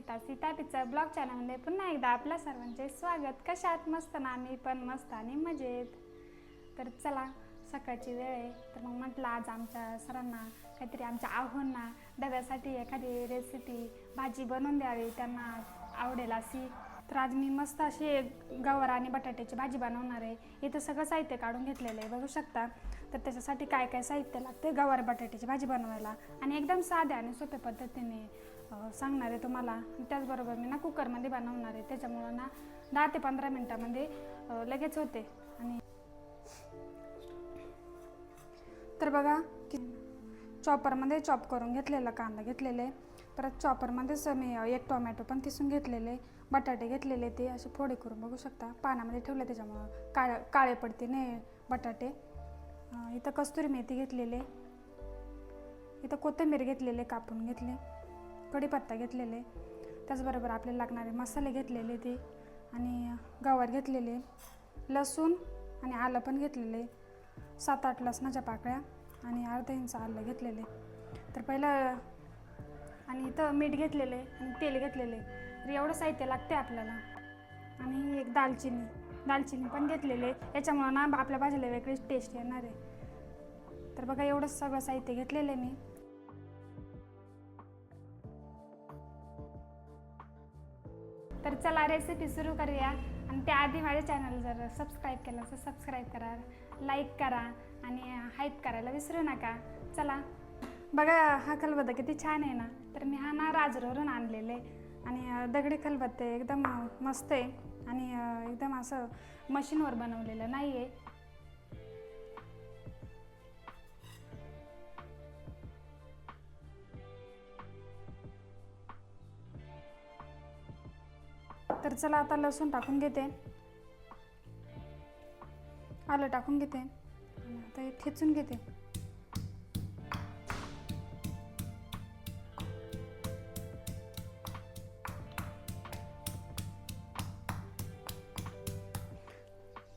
Sita Sita picture blog चॅनलमध्ये पुन्हा एकदा आपल्या सर्वांचे स्वागत. कशात मस्त ना मी पण मस्त आणि मजेत. तर चला सकाळची वेळ आहे. तर मग म्हटलं आज आमच्या सरांना काहीतरी आमच्या आव्हांना डब्यासाठी एखादी रेसिपी भाजी बनवून द्यावी त्यांना आवडेल अशी. तर आज मी मस्त अशी गवार आणि बटाट्याची भाजी बनवणार आहे. इथं सगळं साहित्य काढून घेतलेलं आहे बघू शकता. तर त्याच्यासाठी काय काय साहित्य लागते गवार बटाट्याची भाजी बनवायला. आणि एकदम साध्या आणि सोप्या पद्धतीने. सांगणार आहे तुम्हाला. त्याचबरोबर मी ना कुकरमध्ये बनवणार आहे. त्याच्यामुळं ना दहा ते पंधरा मिनटामध्ये लगेच होते. आणि तर बघा की चॉपरमध्ये चॉप करून घेतलेला कांदा घेतलेले. परत चॉपरमध्येच मी एक टोमॅटो पण किसून घेतलेले. बटाटे घेतलेले ते असे फोडे करून बघू शकता. पाण्यामध्ये ठेवले त्याच्यामुळं काळ काळे पडते नाही बटाटे. इथं कस्तुरी मेथी घेतलेले. इथं कोथिंबीर घेतलेले कापून घेतले. कढीपत्ता घेतलेले. त्याचबरोबर आपल्याला लागणारे मसाले घेतलेले ते आणि गवार घेतलेले लसूण आणि आलं पण घेतलेले सात आठ लसणाच्या पाकळ्या आणि अर्धा इंच आलं घेतलेले. तर पहिलं आणि इथं मीठ घेतलेले आणि तेल घेतलेले. तर एवढं साहित्य लागते आपल्याला. आणि एक दालचिनी दालचिनी पण घेतलेले. याच्यामुळं ना आपल्या भाजीला वेगळीच टेस्ट येणार आहे. तर बघा एवढंच सगळं साहित्य घेतलेलं आहे मी. चला रेसिपी सुरू करूया. आणि त्याआधी माझ्या चॅनल जर सबस्क्राईब केलं तर सबस्क्राईब करा लाईक करा आणि हाईप करायला विसरू नका. चला. बघा हा खलबत्ता किती छान आहे ना. तर मी हा ना राजरोवरून आणलेले. आणि दगडी खलबत्ते एकदम मस्त आहे. आणि एकदम असं मशीनवर बनवलेलं नाही आहे तर चला आता लसूण टाकून घेते. आलं टाकून घेते. आता हे ठेचून घेते.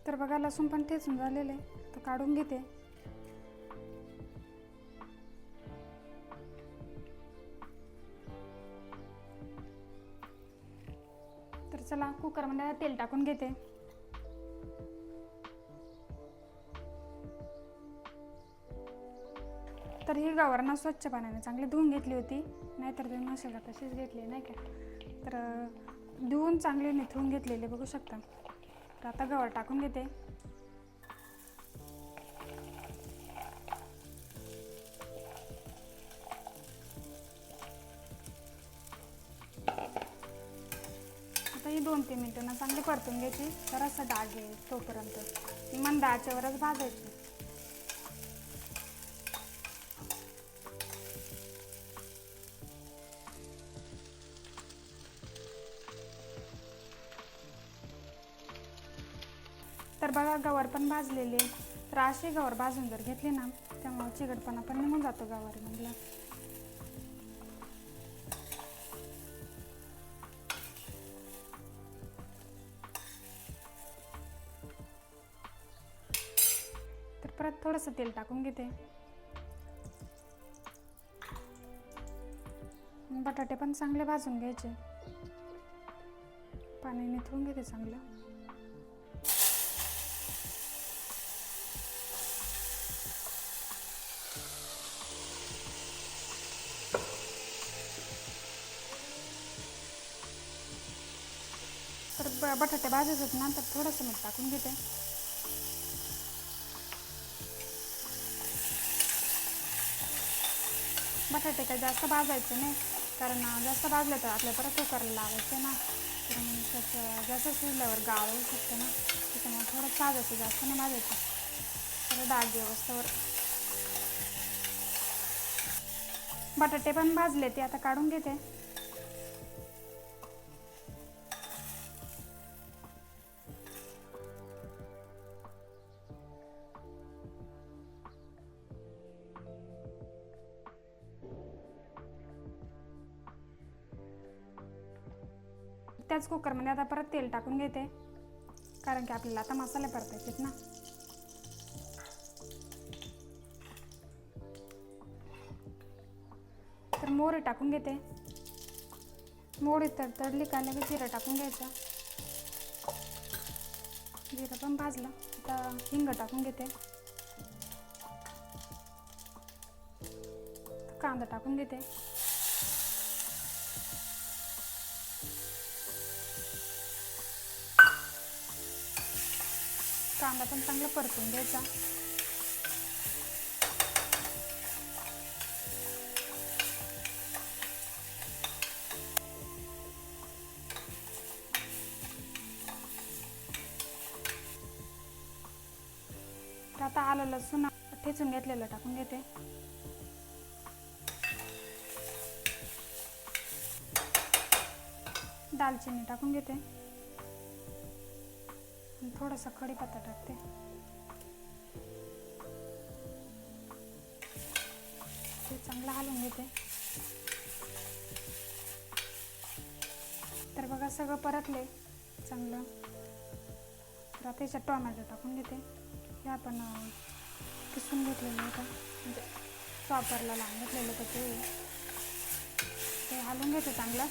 तर बघा लसूण पण ठेचून झालेलं आहे. तर काढून घेते. चला कुकरमध्ये तेल टाकून घेते. तर ही गवारणा स्वच्छ पाण्याने चांगली धुवून घेतली होती. नाहीतर तुम्ही मसाला तशीच घेतली नाही का? तर धुवून चांगली निथळून घेतलेली बघू शकता. तर आता गवार टाकून घेते. दोन तीन मिनटं ना चांगली परतून घ्यायची. जरासा डाग येईल तोपर्यंत. मंद आचेवरच भाजायची. तर बघा गवार पण भाजलेली आहे. तर अशी गवार भाजून जर घेतली ना त्यामुळे चिकटपणा पण निघून जातो गवारीमधला. थोडंसं तेल टाकून घेते. बटाटे पण चांगले भाजून घ्यायचे. पाणी निथळून घेते चांगलं. तर ब- बटाटे भाजत होत ना तर थोडंसं मीठ टाकून घेते. बटाटे काही जास्त भाजायचे नाही. कारण जास्त भाजलं तर आपल्या परत कुकरला लावायचे ना. तर मग त्याचं जास्त शिजल्यावर गाळ होऊ शकते ना. त्याच्यामुळे थोडं भाजायचं जास्त नाही भाजायचं. तर डाग व्यवस्थेवर. बटाटे पण भाजले ते आता काढून घेते. त्याच कुकरमध्ये आता परत तेल टाकून घेते. कारण की आपल्याला आता मसाले परतायचेत ना. तर मोहरी टाकून घेते. मोहरी तर तडली का लगेच जिरं टाकून घ्यायचं. जिरं पण भाजलं आता हिंग टाकून घेते. कांदा टाकून घेते. कांदा पण चांगला परतून घ्यायचा. तर आता आलं लसूण ठेचून घेतलेलं टाकून घेते. दालचिनी टाकून घेते. थोडासा कढीपत्ता टाकते. ते चांगलं हलवून घेते. तर बघा सगळं परतले चांगलं. तर आता याच्यात टोमॅटो टाकून घेते. हे आपण किसून घेतलेलं होतं म्हणजे टॉपरला लावून घेतलेलं होतं ते. ते हलवून घेते चांगलं.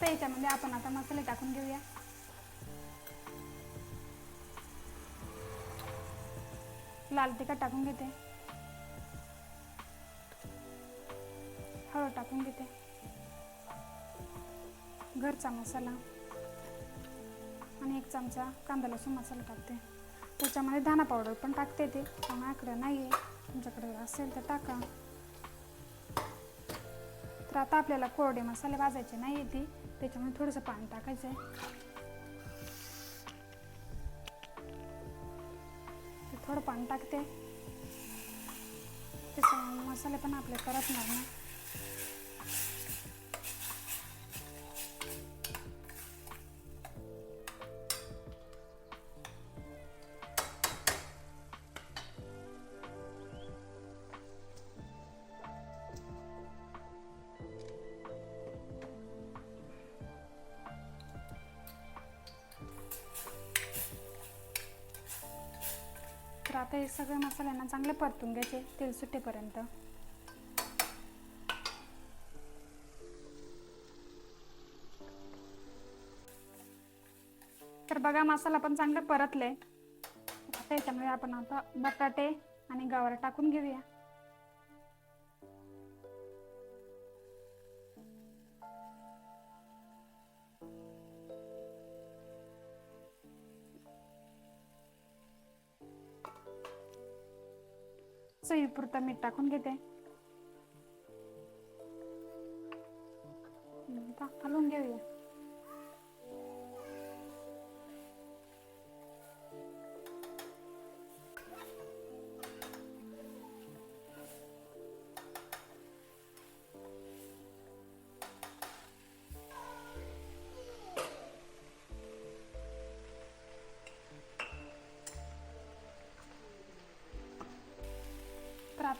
आता याच्यामध्ये आपण आता मसाले टाकून घेऊया. लाल तिखट टाकून घेते. हळद टाकून घेते. घरचा मसाला. आणि एक चमचा कांदा लसूण मसाला टाकते. त्याच्यामध्ये धाना पावडर पण टाकते ते माझ्याकडे नाही आहे तुमच्याकडे असेल तर टाका. तर आता आपल्याला कोरडे मसाले भाजायचे नाही आहे त्याच्यामध्ये त्याच्यामुळे थोडंसं पाणी टाकायचं आहे. ते थोडं पाणी टाकते. त्याच्यामुळे मसाले पण आपले करत नाही आता हे सगळे मसाल्यांना चांगले परतून घ्यायचे तेल सुटेपर्यंत. तर बघा मसाला पण चांगले परतले. त्याच्यामुळे आपण आता बटाटे आणि गवार टाकून घेऊया. चवीपुरतं मीठ टाकून घेते.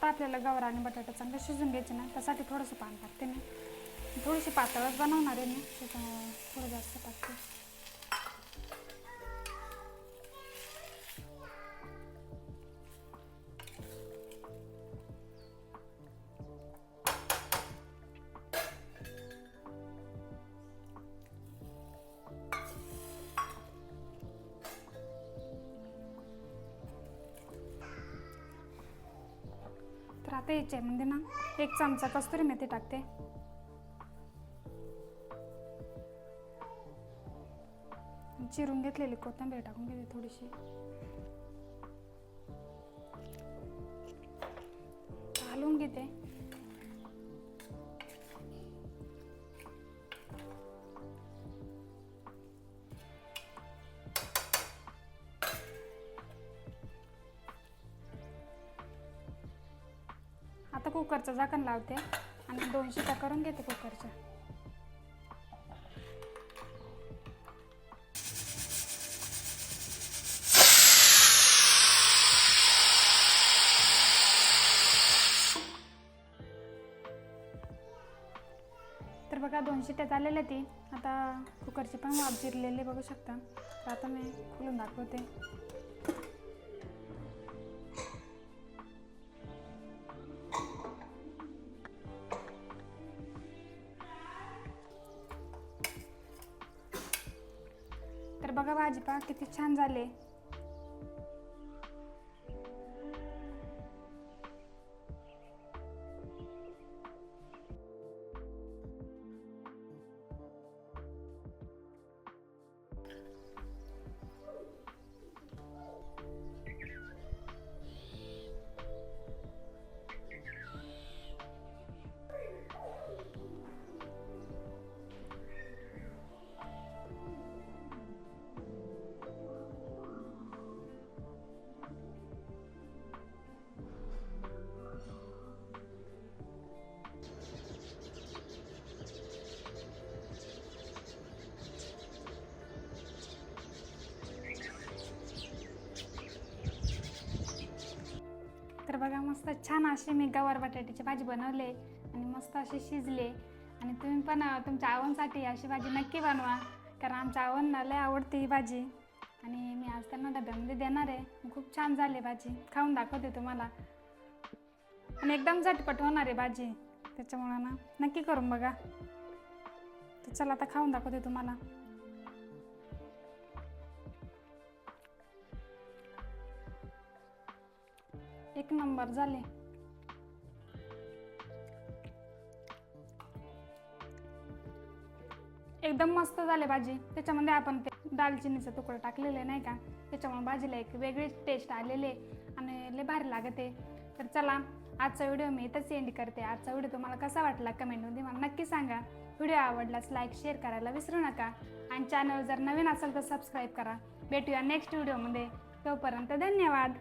आता आपल्याला गवार आणि बटाटा चांगले शिजून घ्यायचे ना त्यासाठी थोडंसं पाणी टाकते मी. थोडीशी पातळच बनवणार आहे मी त्याच्यामुळे थोडं जास्त टाकते. तर आता याच्यामध्ये ना एक चमचा कस्तुरी मेथी टाकते. चिरून घेतलेली कोथिंबीर टाकून घेते थोडीशी. कुकरचं झाकण लावते आणि दोन शिट्या करून घेते कुकरच्या. तर बघा दोन शिट्या झालेल्या ती. आता कुकरची पण वाफ जिरलेली बघू शकता. तर आता मी खोलून दाखवते. बघा भाजी पहा किती छान झाले. बघा मस्त छान अशी मी गवार बटाट्याची भाजी बनवले आणि मस्त असे शिजले. आणि तुम्ही पण तुमच्या आवनसाठी अशी भाजी नक्की बनवा कारण आमच्या आवनला लय आवडते ही भाजी. आणि मी आज त्यांना डब्यामध्ये देणार आहे. खूप छान झाली भाजी. खाऊन दाखवते तुम्हाला. आणि एकदम झटपट होणार आहे भाजी. त्याच्यामुळं ना नक्की करून बघा. तर चला आता खाऊन दाखवते तुम्हाला. एक नंबर झाले. एकदम मस्त झाले भाजी. त्याच्यामध्ये आपण ते दालचिनीचा तुकडा टाकलेले नाही का? त्याच्यामुळे भाजीला एक वेगळीच टेस्ट आलेले आणि लय भारी लागते. तर चला आजचा व्हिडिओ मी इथंच एंड करते. आजचा व्हिडिओ तुम्हाला कसा वाटला कमेंटमध्ये मला नक्की सांगा. व्हिडिओ आवडल्यास लाईक शेअर करायला विसरू नका. आणि चॅनल जर नवीन असेल तर सबस्क्राईब करा. भेटूया नेक्स्ट व्हिडिओमध्ये तोपर्यंत धन्यवाद.